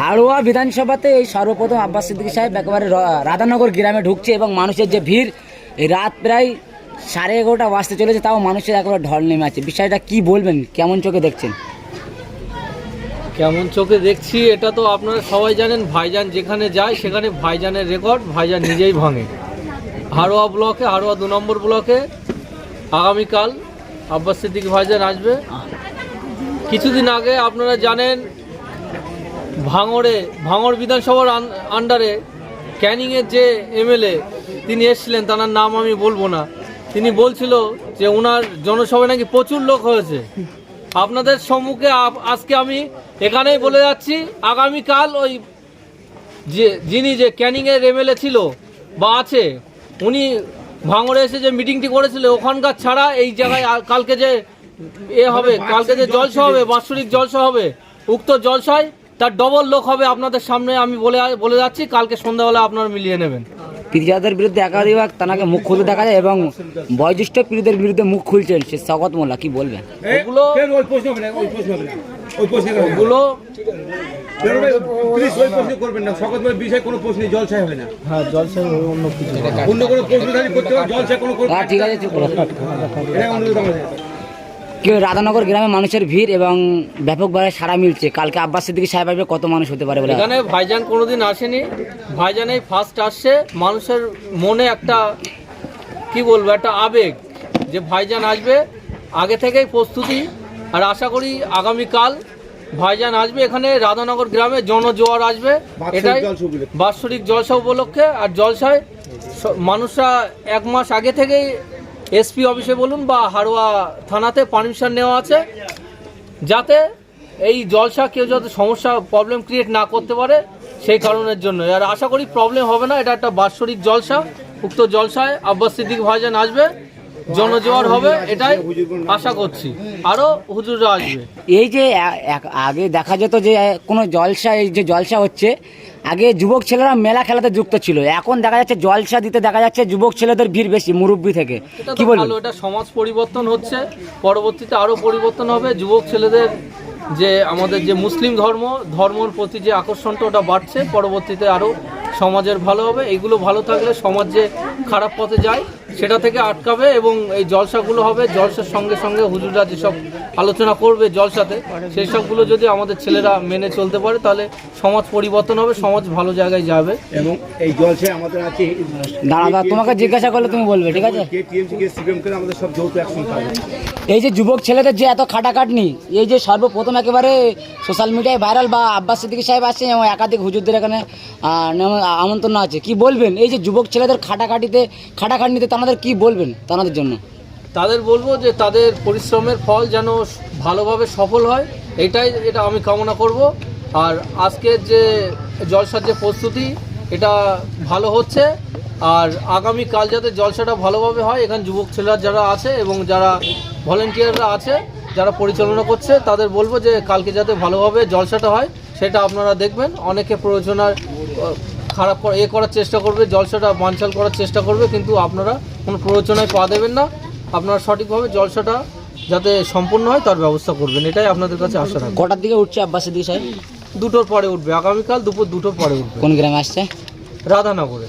হাড়োয়া বিধানসভাতে এই সর্বপ্রথম আব্বাস সিদ্দিকী সাহেব একেবারে রাধানগর গ্রামে ঢুকছে এবং মানুষের যে ভিড়, এই রাত প্রায় সাড়ে এগারোটা বাজতে চলেছে, তাও মানুষের একেবারে ঢল নেমে আছে। বিষয়টা কি বলবেন? কেমন চোখে দেখছেন? কেমন চোখে দেখছি, এটা তো আপনারা সবাই জানেন, ভাইজান যেখানে যায় সেখানে ভাইজানের রেকর্ড ভাইজান নিজেই ভাঙে। হাড়োয়া ব্লকে, হাড়োয়া দু নম্বর ব্লকে আগামীকাল আব্বাস সিদ্দিক ভাইজান আসবে। কিছুদিন আগে আপনারা জানেন, ভাঙড়ে, ভাঙড় বিধানসভার আন্ডারে ক্যানিংয়ের যে এমএলএ, তিনি এসেছিলেন তার নাম আমি বলব না। তিনি বলছিল যে ওনার জনসভায় নাকি প্রচুর লোক হয়েছে। আপনাদের সম্মুখে আজকে আমি এখানেই বলে যাচ্ছি, আগামীকাল ওই যে, যিনি যে ক্যানিংয়ের এমএলএ ছিল বা আছে, উনি ভাঙড়ে এসে যে মিটিংটি করেছিল, ওখানকার ছাড়া এই জায়গায় কালকে যে এ হবে কালকে যে জলসা হবে বাৎসরিক জলসা হবে উক্ত জলসায় তার ডবল লোক হবে আপনাদের সামনে আমি বলে বলে যাচ্ছি কালকে সন্ধ্যাবেলা আপনারা মিলিয়ে নেবেন। পিরিজাদের বিরুদ্ধে একাধিক তাকে মুখ খুলতে দেখা যায় এবং বয়োজ্যেষ্ঠ পীড়িতের বিরুদ্ধে মুখ খুলছেন সে শকত মোল্লা কি বলবেন? ওগুলো ওগুলো হ্যাঁ জলসা অন্য কিছু অন্য কোনো প্রশ্ন খালি করতে হবে জলসায় কোনো করতে হ্যাঁ ঠিক আছে রাধানগর গ্রামে মানুষের ভিড় এবং ব্যাপকভাবে সারা মিলছে। কালকে আব্বাস সিদ্দিকী সাহেব আসবে কত মানুষ হতে পারে বলে? এখানে ভাইজান কোনোদিন আসেনি। ভাইজানেই ফার্স্ট আসছে মানুষের মনে একটা কি বলব একটা আবেগ যে ভাইজান আসবে আগে থেকেই প্রস্তুতি। আর আশা করি আগামীকাল ভাইজান আসবে এখানে রাধানগর গ্রামে জনজোয়ার আসবে। এটাই বাৎসরিক জলসা উপলক্ষে। আর জলসায় মানুষরা এক মাস আগে থেকেই এসপি অফিসে বলুন বা হারোয়া থানাতে পারমিশন নেওয়া আছে, যাতে এই জলসা কেউ যাতে সমস্যা প্রবলেম ক্রিয়েট না করতে পারে সেই কারণের জন্য। আর আশা করি প্রবলেম হবে না, এটা একটা বাৎসরিক জলসা, উক্ত জলসায় আব্বাস সিদ্দিক ভাইজান আসবে। জনজোয়ার হবে এটাই আশা করছি। আরও হুজুররা আসবে। এই যে আগে দেখা যেত যে কোনো জলসা এই যে জলসা হচ্ছে আগে যুবক ছেলেরা মেলা খেলাতে যুক্ত ছিল। এখন দেখা যাচ্ছে জলসা দিতে দেখা যাচ্ছে যুবক ছেলেদের ভিড় বেশি মুরব্বী থেকে। কি ভালো এটা সমাজ পরিবর্তন হচ্ছে পরবর্তীতে আরও পরিবর্তন হবে। যুবক ছেলেদের যে আমাদের যে মুসলিম ধর্ম ধর্মর প্রতি যে আকর্ষণটা ওটা বাড়ছে পরবর্তীতে আরও সমাজের ভালো হবে। এগুলো ভালো থাকলে সমাজ যে খারাপ পথে যায় সেটা থেকে আটকাবে এবং এই জলসাগুলো হবে জলসার সঙ্গে সঙ্গে হুজুররা যেসব আলোচনা করবে জলসাতে সেই সবগুলো যদি আমাদের ছেলেরা মেনে চলতে পারে তাহলে সমাজ পরিবর্তন হবে সমাজ ভালো জায়গায় যাবে। এবং এই জলসায় আমাদের আছে দাঁড়া দাঁড়া, তোমাকে জিজ্ঞাসা করলে তুমি বলবে ঠিক আছে? কে টিএমসি কে সিপিএম করে আমাদের সব যৌথ এই যে যুবক ছেলেদের যে এত খাটাখাটনি এই যে সর্বপ্রথম একেবারে সোশ্যাল মিডিয়ায় ভাইরাল বা আব্বাস সিদ্দিকী সাহেব আসছেন এবং একাধিক হুজুরদের এখানে আমন্ত্রণ আছে। কি বলবেন? এই যে যুবক ছেলেদের খাটাখাটিতে খাটাখাটনিতে তাদের কি বলবেন তাদের জন্য? তাদের বলব যে তাদের পরিশ্রমের ফল যেন ভালোভাবে সফল হয়, এটাই এটা আমি কামনা করব। আর আজকের যে জলসার যে প্রস্তুতি, এটা ভালো হচ্ছে। আর আগামী কাল যাতে জলসাটা ভালোভাবে হয়, এখানে যুবক ছেলেরা যারা আছে এবং যারা ভলেন্টিয়াররা আছে, যারা পরিচালনা করছে, তাদের বলব যে কালকে যাতে ভালোভাবে জলসাটা হয়, সেটা আপনারা দেখবেন। অনেকে প্রয়োজনার খারাপ এ করার চেষ্টা করবে, জলসাটা বানচাল করার চেষ্টা করবে, কিন্তু আপনারা কোনো প্রয়োজনায় পা দেবেন না। আপনারা সঠিকভাবে জলসাটা যাতে সম্পূর্ণ হয় তার ব্যবস্থা করবেন। এটাই আপনাদের কাছে আশা রাখব। কটার দিকে উঠছে আব্বাসের দিকে সাহেব? দুটোর পরে উঠবে। আগামীকাল দুপুর দুটোর পরে উঠবে। কোন গ্রামে আসছে? রাধানগরে।